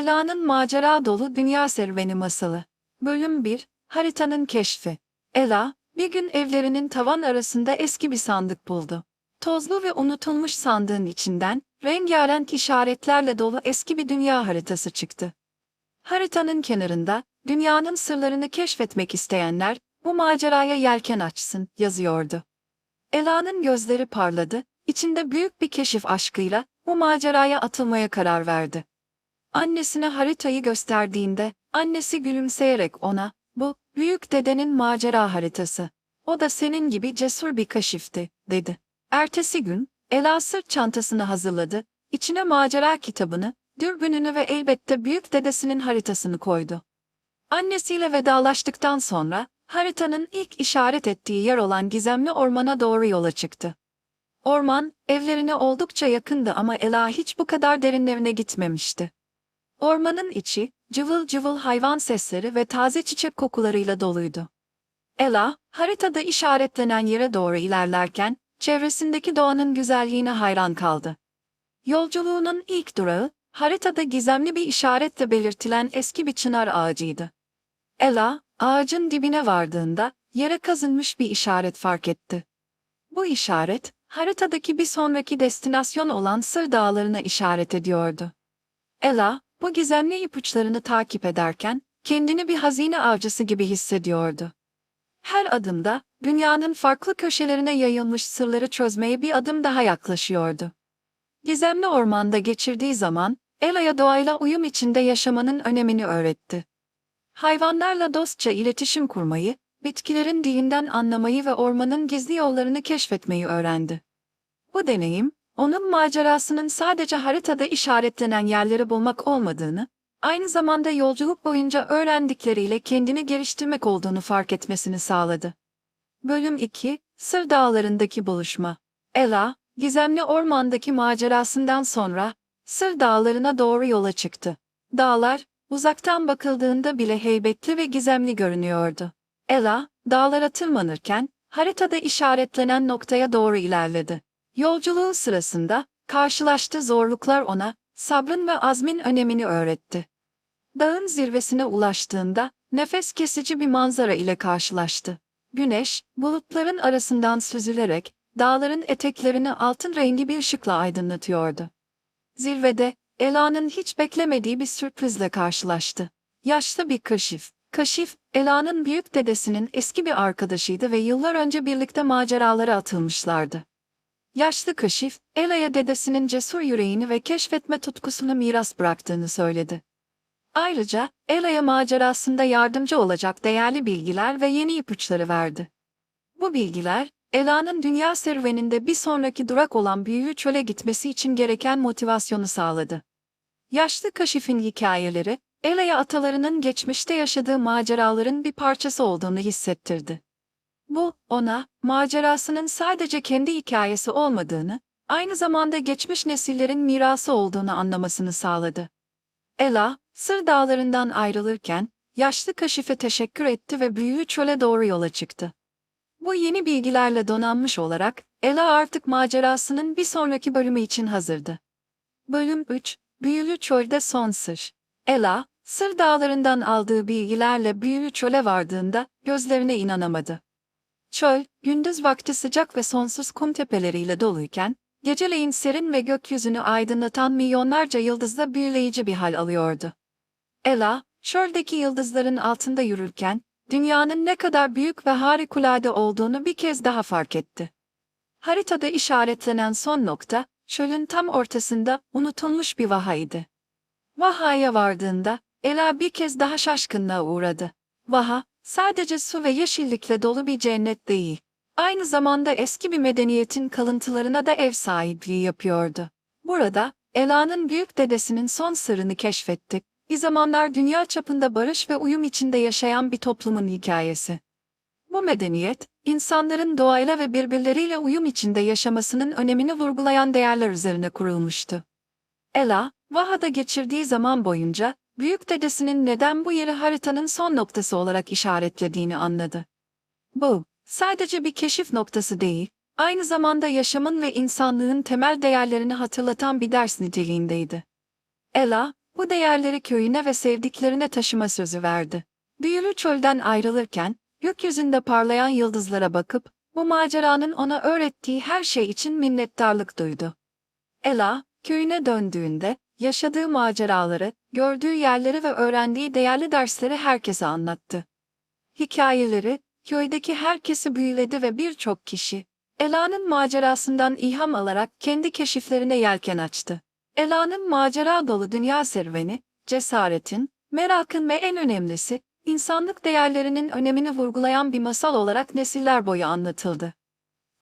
Ela'nın macera dolu dünya serüveni masalı. Bölüm 1, Haritanın keşfi. Ela, bir gün evlerinin tavan arasında eski bir sandık buldu. Tozlu ve unutulmuş sandığın içinden, rengarenk işaretlerle dolu eski bir dünya haritası çıktı. Haritanın kenarında, dünyanın sırlarını keşfetmek isteyenler, bu maceraya yelken açsın, yazıyordu. Ela'nın gözleri parladı, içinde büyük bir keşif aşkıyla, bu maceraya atılmaya karar verdi. Annesine haritayı gösterdiğinde, annesi gülümseyerek ona, bu, büyük dedenin macera haritası. O da senin gibi cesur bir kaşifti, dedi. Ertesi gün, Ela sırt çantasını hazırladı, içine macera kitabını, dürbününü ve elbette büyük dedesinin haritasını koydu. Annesiyle vedalaştıktan sonra, haritanın ilk işaret ettiği yer olan gizemli ormana doğru yola çıktı. Orman, evlerine oldukça yakındı ama Ela hiç bu kadar derinlerine gitmemişti. Ormanın içi, cıvıl cıvıl hayvan sesleri ve taze çiçek kokularıyla doluydu. Ela, haritada işaretlenen yere doğru ilerlerken, çevresindeki doğanın güzelliğine hayran kaldı. Yolculuğunun ilk durağı, haritada gizemli bir işaretle belirtilen eski bir çınar ağacıydı. Ela, ağacın dibine vardığında, yere kazınmış bir işaret fark etti. Bu işaret, haritadaki bir sonraki destinasyon olan Sır Dağları'na işaret ediyordu. Ela, bu gizemli ipuçlarını takip ederken, kendini bir hazine avcısı gibi hissediyordu. Her adımda, dünyanın farklı köşelerine yayılmış sırları çözmeye bir adım daha yaklaşıyordu. Gizemli ormanda geçirdiği zaman, Ela'ya doğayla uyum içinde yaşamanın önemini öğretti. Hayvanlarla dostça iletişim kurmayı, bitkilerin dilinden anlamayı ve ormanın gizli yollarını keşfetmeyi öğrendi. Bu deneyim, onun macerasının sadece haritada işaretlenen yerleri bulmak olmadığını, aynı zamanda yolculuk boyunca öğrendikleriyle kendini geliştirmek olduğunu fark etmesini sağladı. Bölüm 2, Sır Dağları'ndaki buluşma. Ela, gizemli ormandaki macerasından sonra, Sır Dağları'na doğru yola çıktı. Dağlar, uzaktan bakıldığında bile heybetli ve gizemli görünüyordu. Ela, dağlara tırmanırken, haritada işaretlenen noktaya doğru ilerledi. Yolculuğu sırasında, karşılaştığı zorluklar ona, sabrın ve azmin önemini öğretti. Dağın zirvesine ulaştığında, nefes kesici bir manzara ile karşılaştı. Güneş, bulutların arasından süzülerek, dağların eteklerini altın rengi bir ışıkla aydınlatıyordu. Zirvede, Ela'nın hiç beklemediği bir sürprizle karşılaştı. Yaşlı bir kaşif. Kaşif, Ela'nın büyük dedesinin eski bir arkadaşıydı ve yıllar önce birlikte maceralara atılmışlardı. Yaşlı kaşif, Ela'ya dedesinin cesur yüreğini ve keşfetme tutkusunu miras bıraktığını söyledi. Ayrıca, Ela'ya macerasında yardımcı olacak değerli bilgiler ve yeni ipuçları verdi. Bu bilgiler, Ela'nın dünya serüveninde bir sonraki durak olan büyülü çöle gitmesi için gereken motivasyonu sağladı. Yaşlı kaşifin hikayeleri, Ela'ya atalarının geçmişte yaşadığı maceraların bir parçası olduğunu hissettirdi. Bu, ona, macerasının sadece kendi hikayesi olmadığını, aynı zamanda geçmiş nesillerin mirası olduğunu anlamasını sağladı. Ela, Sır Dağları'ndan ayrılırken, yaşlı kaşife teşekkür etti ve büyülü çöle doğru yola çıktı. Bu yeni bilgilerle donanmış olarak, Ela artık macerasının bir sonraki bölümü için hazırdı. Bölüm 3, Büyülü Çölde Son Sır. Ela, Sır Dağları'ndan aldığı bilgilerle büyülü çöle vardığında, gözlerine inanamadı. Çöl, gündüz vakti sıcak ve sonsuz kum tepeleriyle doluyken, geceleyin serin ve gökyüzünü aydınlatan milyonlarca yıldızla büyüleyici bir hal alıyordu. Ela, çöldeki yıldızların altında yürürken, dünyanın ne kadar büyük ve harikulade olduğunu bir kez daha fark etti. Haritada işaretlenen son nokta, çölün tam ortasında unutulmuş bir vahaydı. Vaha'ya vardığında, Ela bir kez daha şaşkınlığa uğradı. Vaha, sadece su ve yeşillikle dolu bir cennet değil. Aynı zamanda eski bir medeniyetin kalıntılarına da ev sahipliği yapıyordu. Burada, Ela'nın büyük dedesinin son sırrını keşfettik. Bir zamanlar dünya çapında barış ve uyum içinde yaşayan bir toplumun hikayesi. Bu medeniyet, insanların doğayla ve birbirleriyle uyum içinde yaşamasının önemini vurgulayan değerler üzerine kurulmuştu. Ela, Vaha'da geçirdiği zaman boyunca, büyük dedesinin neden bu yeri haritanın son noktası olarak işaretlediğini anladı. Bu, sadece bir keşif noktası değil, aynı zamanda yaşamın ve insanlığın temel değerlerini hatırlatan bir ders niteliğindeydi. Ela, bu değerleri köyüne ve sevdiklerine taşıma sözü verdi. Büyülü çölden ayrılırken, gökyüzünde parlayan yıldızlara bakıp, bu maceranın ona öğrettiği her şey için minnettarlık duydu. Ela, köyüne döndüğünde, yaşadığı maceraları, gördüğü yerleri ve öğrendiği değerli dersleri herkese anlattı. Hikayeleri, köydeki herkesi büyüledi ve birçok kişi, Ela'nın macerasından ilham alarak kendi keşiflerine yelken açtı. Ela'nın macera dolu dünya serüveni, cesaretin, merakın ve en önemlisi, insanlık değerlerinin önemini vurgulayan bir masal olarak nesiller boyu anlatıldı.